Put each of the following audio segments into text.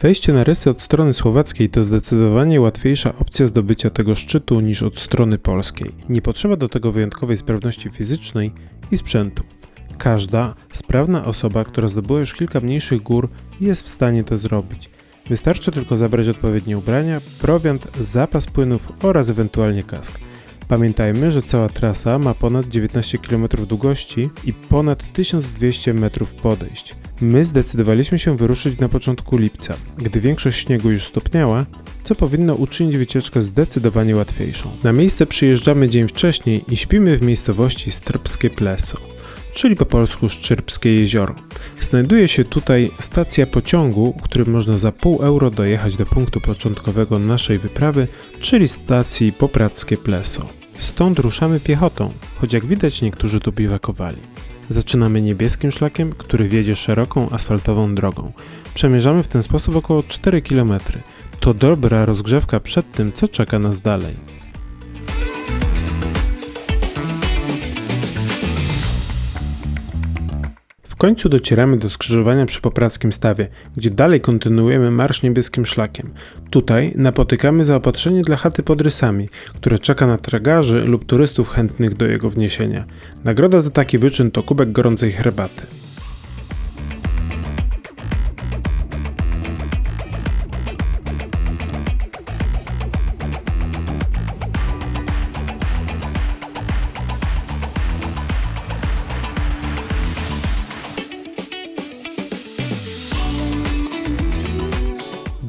Wejście na rysy od strony słowackiej to zdecydowanie łatwiejsza opcja zdobycia tego szczytu niż od strony polskiej. Nie potrzeba do tego wyjątkowej sprawności fizycznej i sprzętu. Każda sprawna osoba, która zdobyła już kilka mniejszych gór, jest w stanie to zrobić. Wystarczy tylko zabrać odpowiednie ubrania, prowiant, zapas płynów oraz ewentualnie kask. Pamiętajmy, że cała trasa ma ponad 19 km długości i ponad 1200 metrów podejść. My zdecydowaliśmy się wyruszyć na początku lipca, gdy większość śniegu już stopniała, co powinno uczynić wycieczkę zdecydowanie łatwiejszą. Na miejsce przyjeżdżamy dzień wcześniej i śpimy w miejscowości Strbskie Pleso czyli po polsku Szczyrpskie Jezioro. Znajduje się tutaj stacja pociągu, którym można za pół euro dojechać do punktu początkowego naszej wyprawy, czyli stacji Poprackie Pleso. Stąd ruszamy piechotą, choć jak widać niektórzy tu biwakowali. Zaczynamy niebieskim szlakiem, który wiedzie szeroką asfaltową drogą. Przemierzamy w ten sposób około 4 km. To dobra rozgrzewka przed tym, co czeka nas dalej. Końcu docieramy do skrzyżowania przy Poprackim Stawie, gdzie dalej kontynuujemy marsz niebieskim szlakiem. Tutaj napotykamy zaopatrzenie dla chaty pod rysami, które czeka na tragarzy lub turystów chętnych do jego wniesienia. Nagroda za taki wyczyn to kubek gorącej herbaty.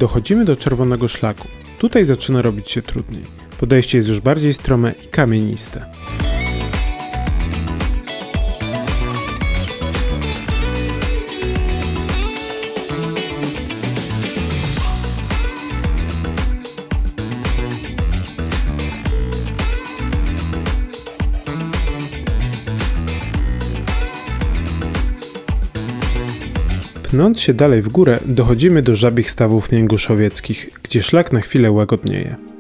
Dochodzimy do czerwonego szlaku. Tutaj zaczyna robić się trudniej. Podejście jest już bardziej strome i kamieniste. Pnąc się dalej w górę, dochodzimy do żabich stawów mięguszowieckich, gdzie szlak na chwilę łagodnieje.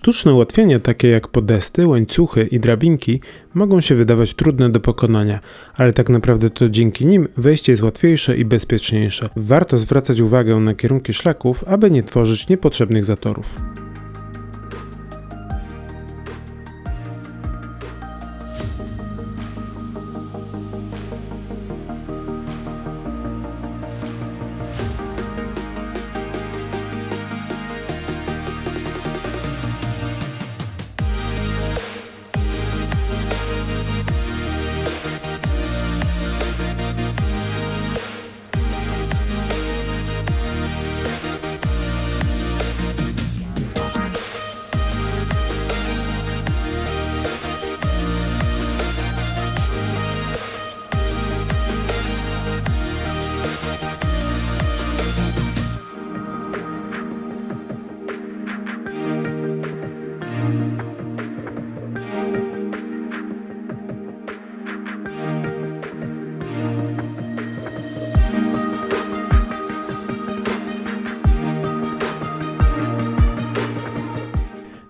Sztuczne ułatwienia, takie jak podesty, łańcuchy i drabinki, mogą się wydawać trudne do pokonania, ale tak naprawdę to dzięki nim wejście jest łatwiejsze i bezpieczniejsze. Warto zwracać uwagę na kierunki szlaków, aby nie tworzyć niepotrzebnych zatorów.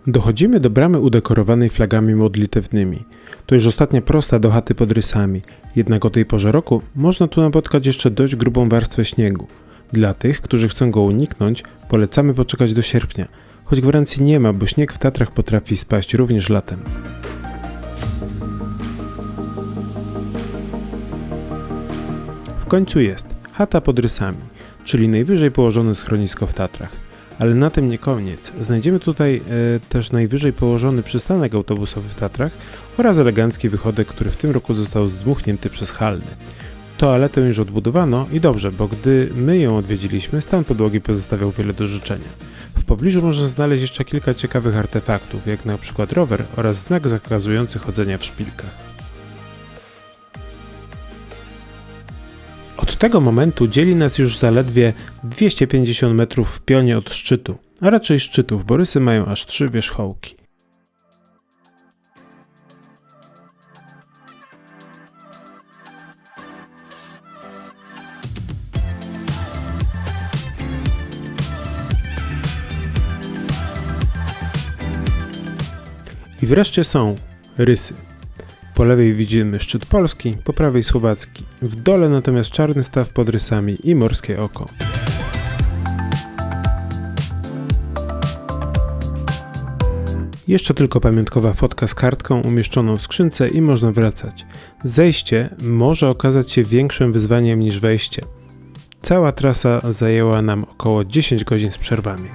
Dochodzimy do bramy udekorowanej flagami modlitewnymi. To już ostatnia prosta do chaty pod rysami, jednak o tej porze roku można tu napotkać jeszcze dość grubą warstwę śniegu. Dla tych, którzy chcą go uniknąć, polecamy poczekać do sierpnia, choć gwarancji nie ma, bo śnieg w Tatrach potrafi spaść również latem. W końcu jest chata pod rysami, czyli najwyżej położone schronisko w Tatrach. Ale na tym nie koniec. Znajdziemy tutaj e, też najwyżej położony przystanek autobusowy w Tatrach oraz elegancki wychodek, który w tym roku został zdmuchnięty przez Halny. Toaletę już odbudowano i dobrze, bo gdy my ją odwiedziliśmy, stan podłogi pozostawiał wiele do życzenia. W pobliżu można znaleźć jeszcze kilka ciekawych artefaktów, jak na przykład rower oraz znak zakazujący chodzenia w szpilkach. tego momentu dzieli nas już zaledwie 250 metrów w pionie od szczytu, a raczej szczytów, bo rysy mają aż trzy wierzchołki. I wreszcie są rysy. Po lewej widzimy szczyt Polski, po prawej Słowacki. W dole natomiast czarny staw pod rysami i morskie oko. Jeszcze tylko pamiątkowa fotka z kartką umieszczoną w skrzynce i można wracać. Zejście może okazać się większym wyzwaniem niż wejście. Cała trasa zajęła nam około 10 godzin z przerwami.